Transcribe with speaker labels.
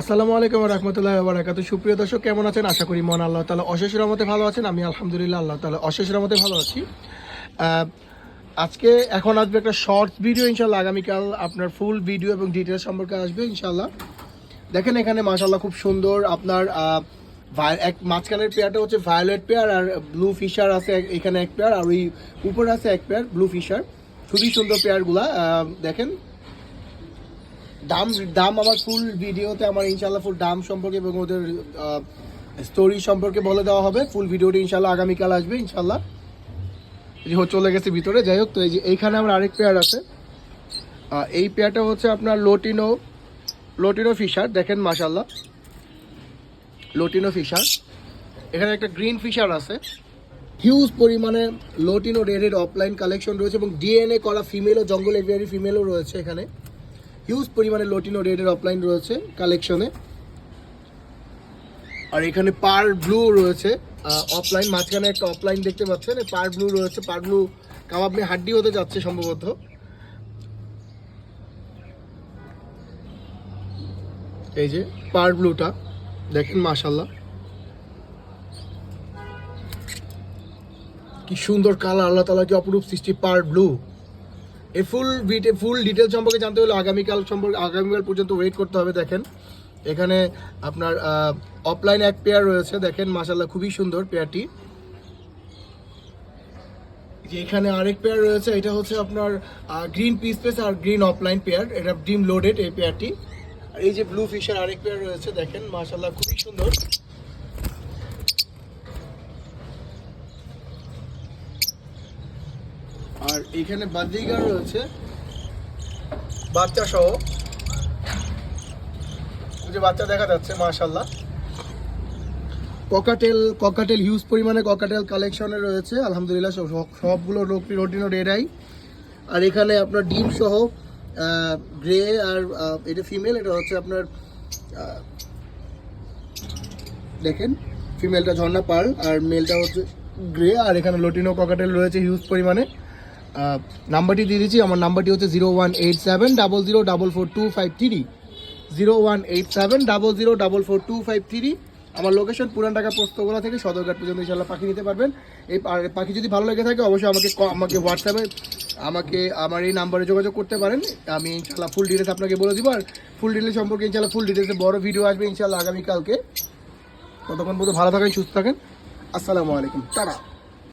Speaker 1: আসসালামু আলাইকুম রহমতুল্লাহ বারাকাতু সুপ্রিয় দর্শক, কেমন আছেন? আশা করি মন আল্লাহ তালা অশেষ রহমতে ভালো আছেন। আমি আলহামদুলিল্লাহ আল্লাহ তালা অশেষ রহমতে ভালো আছি। আজকে এখন আসবে একটা শর্টস ভিডিও ইনশাল্লাহ আগামীকাল আপনার ফুল ভিডিও এবং ডিটেলস সম্পর্কে আসবে ইনশাল্লাহ দেখেন এখানে মাশাল্লাহ খুব সুন্দর আপনার এক মাঝখানের পেয়ারটা হচ্ছে ভায়োলেট পেয়ার আর ব্লু ফিশার আছে এখানে এক পেয়ার আর ওই উপরে আছে এক পেয়ার ব্লু ফিশার। খুবই সুন্দর পেয়ারগুলা দেখেন। দাম দাম আমার ফুল ভিডিওতে আমার ইনশাল্লাহ ফুল দাম সম্পর্কে এবং ওদের স্টোরি সম্পর্কে বলে দেওয়া হবে। ফুল ভিডিওটি ইনশাল্লাহ আগামীকাল আসবে ইনশাল্লাহ যে চলে গেছে ভিতরে, যাই হোক, তো এই যে এইখানে আমার আরেক পেয়ার আছে। এই পেয়ারটা হচ্ছে আপনার লোটিনো লোটিনো ফিশার দেখেন মাশাল্লাহ লোটিনো ফিশার এখানে একটা গ্রিন ফিশার আছে। হিউজ পরিমাণে লোটিনো রেডের অফলাইন কালেকশন রয়েছে এবং ডিএনএ করা ফিমেল ও জঙ্গল এভিয়ারি ফিমেলও রয়েছে এখানে। হিউজ পরিমাণে লোটিনো রেডের অফলাইন রয়েছে কালেকশনে আর এখানে পার ব্লু রয়েছে। অফলাইন মাঝখানে একটা অফলাইন দেখতে পাচ্ছেন। পার ব্লু রয়েছে। পার ব্লু কাবাব মে হাড্ডি হতে যাচ্ছে সম্ভবত। এই যে পার ব্লুটা দেখেন মাশাল্লাহ কি সুন্দর কালার আল্লাহ তালা কি অপরূপ সৃষ্টি পার ব্লু এই ফুল ফুল ডিটেল সম্পর্কে জানতে হলে আগামীকাল সম্পর্কে আগামীকাল পর্যন্ত ওয়েট করতে হবে, দেখেন। এখানে আপনার অফলাইন এক পেয়ার রয়েছে, দেখেন মাসাল্লাহ খুবই সুন্দর পেয়ারটি যে এখানে আরেক পেয়ার রয়েছে, এটা হচ্ছে আপনার গ্রিন পিস পেস আর গ্রিন অফলাইন পেয়ার এটা ডিম লোডেড এই পেয়ারটি আর এই যে ব্লু ফিশার আরেক পেয়ার রয়েছে, দেখেন মাসাল্লাহ খুবই সুন্দর। আর এখানে বাদ্রিগার রয়েছে। বাচ্চা সহ যে বাচ্চা দেখা যাচ্ছে মাশাল্লাহ ককাটেল ককাটেল হিউজ পরিমাণে ককাটেল কালেকশনে রয়েছে। আলহামদুলিল্লাহ, সব, সব- সবগুলো রোটিনো রেডাই আর এখানে আপনার ডিম সহ গ্রে আর এটা ফিমেল এটা হচ্ছে আপনার দেখেন ফিমেলটা ঝর্ণা পার্ল আর মেলটা হচ্ছে গ্রে আর এখানে লোটিনো ককাটেল রয়েছে হিউজ পরিমাণে। নাম্বারটি দিয়ে দিচ্ছি। আমার নাম্বারটি হচ্ছে zero one eight seven double zero double four two five three. Zero one eight seven double zero double four two five three. আমার লোকেশন পুরান ঢাকা পোস্তগোলা থেকে সদরঘাট পর্যন্ত ইনশাল্লাহ পাখি নিতে পারবেন। এই পাখি যদি ভালো লেগে থাকে, অবশ্যই আমাকে আমাকে হোয়াটসঅ্যাপে আমাকে আমার এই নাম্বারে যোগাযোগ করতে পারেন। আমি ইনশাল্লাহ ফুল ডিটেলস আপনাকে বলে দিব। আর ফুল ডিটেলস সম্পর্কে ইনশাল্লাহ ফুল ডিটেলসে বড় ভিডিও আসবে ইনশাল্লাহ আগামীকালকে। ততক্ষণ পর্যন্ত ভালো থাকেন, সুস্থ থাকেন। আসসালামু আলাইকুম। টাটা।